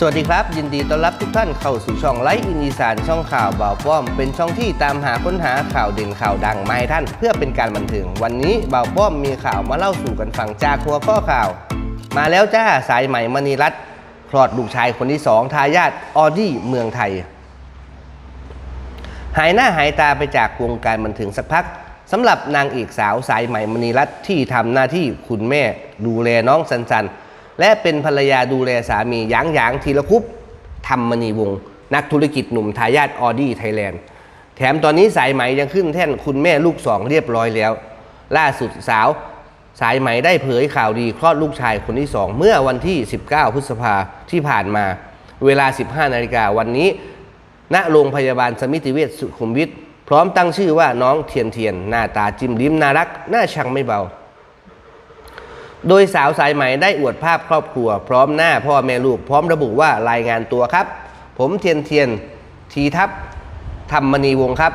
สวัสดีครับ ยินดีต้อนรับทุกท่านเข้าสู่ช่องไลฟ์อินอีสานช่องข่าวบ่าวป้อม เป็นช่องที่ตามหาค้นหาข่าวเด่นข่าวดังมาให้ท่าน เพื่อเป็นการบันเทิงวันนี้บ่าวป้อมมีข่าวมาเล่าสู่กันฟังจากหัวข้อข่าว มาแล้วจ้าสายไหมมณีรัตน์คลอดลูกชายคนที่สองทายาทออดี้เมืองไทย หายหน้าหายตาไปจากวงการบันเทิงสักพักสำหรับนางเอกสาวสายไหมมณีรัตน์ที่ทำหน้าที่คุณแม่ดูแลน้องสันสัน และเป็นภรรยาดูแลสามีหยางหยางทีละคุปทำมณีวงศ์นักธุรกิจหนุ่มทายาทออดี้ไทยแลนด์แถมตอนนี้สายไหมยังขึ้นแท่นคุณแม่ลูกสองเรียบร้อยแล้ว ล่าสุดสาว สายไหมได้เผยข่าวดีคลอดลูกชายคนที่สองเมื่อวันที่ 19 พฤษภาที่ผ่านมา เวลา 15 นาฬิกาวันนี้ ณโรงพยาบาลสมิติเวชสุขุมวิทพร้อมตั้งชื่อว่าน้องเทียนเทียน หน้าตาจิ้มลิ้มน่ารัก น่าชังไม่เบา โดยสาวสายไหมได้อวดภาพครอบครัว พร้อมหน้าพ่อแม่ลูกพร้อมระบุว่ารายงานตัวครับ ผมเทียนเทียนทีทัพธรรมณีวงครับ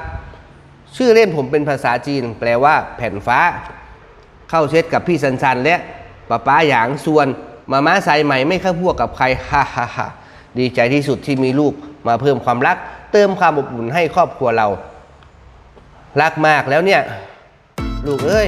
ชื่อเล่นผมเป็นภาษาจีน แปลว่าแผ่นฟ้า เข้าเช็ดกับพี่สันสันและป้าป้าหยางส่วนมาม่าสายใหม่ไม่เข้าพวกกับใครฮ่าฮ่าฮ่าดีใจที่สุดที่มีลูกมาเพิ่มความรัก เติมความอบอุ่นให้ครอบครัวเรา รักมากแล้วเนี่ย ลูกเอ้ย